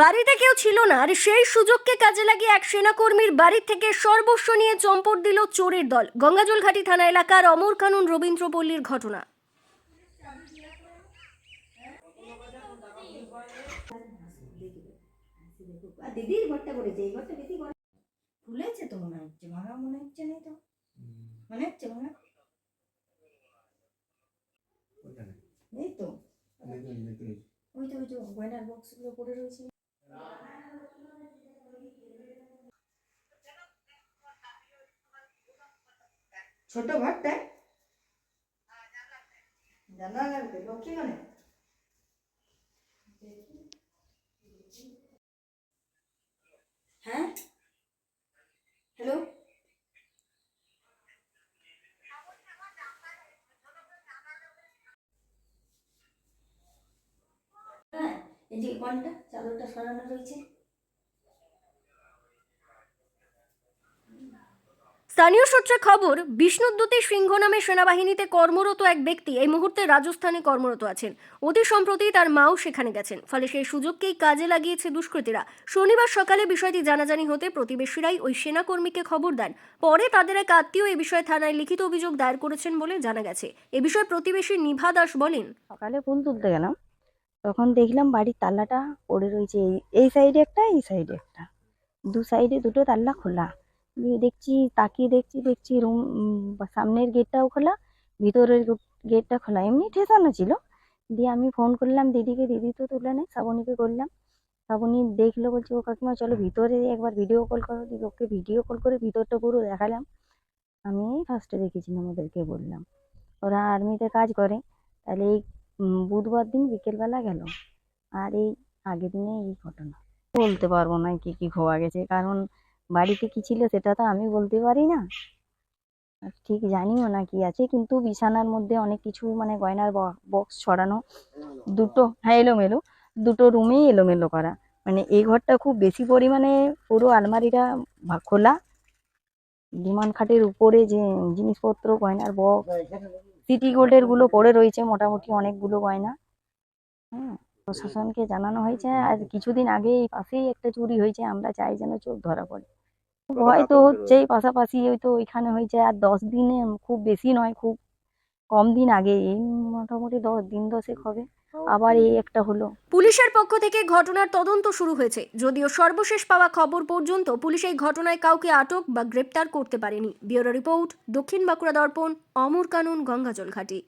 বাড়িতে কেউ ছিল না আর সেই সুযোগকে কাজে লাগিয়ে এক সেনাকর্মীর বাড়ি থেকে সর্বস্ব নিয়ে চম্পট দিল চোরের দল। গঙ্গাজলঘাটি থানা এলাকার অমর কানুন রবীন্দ্রপল্লীর ঘটনা। দিদির ঘরটা করেছে এই ঘরটা দিদি তো মনে হচ্ছে ভাঙা মনে হচ্ছে না তো। মনে হচ্ছে ভাঙা। এই তো। ওই তো ওই যে গয়নার বক্সগুলো পড়ে রয়েছে। ছোট ঘরটায় জানা লাগবে লক্ষ্মী মানে হ্যাঁ হ্যালো হ্যাঁ এই যে চাদরটা সরানো রয়েছে। স্থানীয় সূত্রে খবর বিষ্ণুদ্যুতি সিংহ নামে সেনাবাহিনীতে কর্মরত এক ব্যক্তি এই মুহূর্তে রাজস্থানে কর্মরত আছেন। অতি সম্প্রতি তার মাও সেখানে গেছেন। ফলে সেই সুযোগকেই কাজে লাগিয়েছে দুষ্কৃতীরা। শনিবার সকালে বিষয়টি জানাজানি হতে প্রতিবেশীরাই ওই সেনাকর্মীকে খবর দেন। পরে তাদের এক আত্মীয় এ বিষয়ে থানায় লিখিত অভিযোগ দায়ের করেছেন বলে জানা গেছে। এ বিষয়ে প্রতিবেশী নিভা দাস বলেন সকালে ফুল তুলতে গেলাম। তখন দেখলাম বাড়ির তাল্লাটা পড়ে রয়েছে। এই এই সাইডে একটা, এই সাইডে একটা। দু সাইডে দুটো তাল্লা খোলা। দেখছি, তাকিয়ে দেখছি দেখছি রুম সামনের গেটটাও খোলা, ভিতরের গেটটা খোলা। এমনি ঠেসানো ছিল। দিয়ে আমি ফোন করলাম, দিদিকে, দিদি তো তুলে নেই শ্রাবণীকে করলাম। শ্রাবণী দেখল, বলছে, ও কাকিমা, চলো ভিতরে একবার ভিডিও কল করো। দিদি ওকে ভিডিও কল করে ভিতরটা পুরো দেখালাম। আমি ফার্স্টে দেখেছিলাম ওদেরকে বললাম। ওরা আর্মিতে কাজ করে। তাহলে এই বুধবার দিন বিকেলবেলা গেল। আর এই আগের দিনে এই ঘটনা। বলতে পারব না কি কি খোয়া গেছে, কারণ বাড়িতে কি ছিল সেটা তো আমি বলতে পারি না। ঠিক জানিও না কি আছে, কিন্তু বিছানার মধ্যে অনেক কিছু মানে গয়নার বক্স ছড়ানো, দুটো হ্যাঁ এলোমেলো, দুটো রুমেই এলোমেলো করা। মানে এই ঘরটা খুব বেশি পরিমাণে পুরো আলমারিটা খোলা। বিমান খাটের উপরে যে জিনিসপত্র, গয়নার বক্স সিটি গোল্ডেরগুলো পড়ে রয়েছে মোটামুটি অনেকগুলো গয়না। হ্যাঁ প্রশাসনকে জানানো হয়েছে। আর কিছুদিন আগে এই পাশেই একটা চুরি হয়েছে আমরা চাই যেন চোখ ধরা পড়ে। হয়তো তো হচ্ছেই পাশাপাশি ওই তো ওইখানে হয়েছে আর দশ দিনে খুব বেশি নয় খুব কম দিন আগে এই মোটামুটি দশ দিন দশেক হবে। আবার এই একটা হলো। পুলিশের পক্ষ থেকে ঘটনার তদন্ত শুরু হয়েছে। যদিও সর্বশেষ পাওয়া খবর পর্যন্ত পুলিশ এই ঘটনায় কাউকে আটক বা গ্রেপ্তার করতে পারেনি। ব্যুরো রিপোর্ট দক্ষিণ বাঁকুড়া দর্পণ অমর কানুন গঙ্গাজল ঘাটি।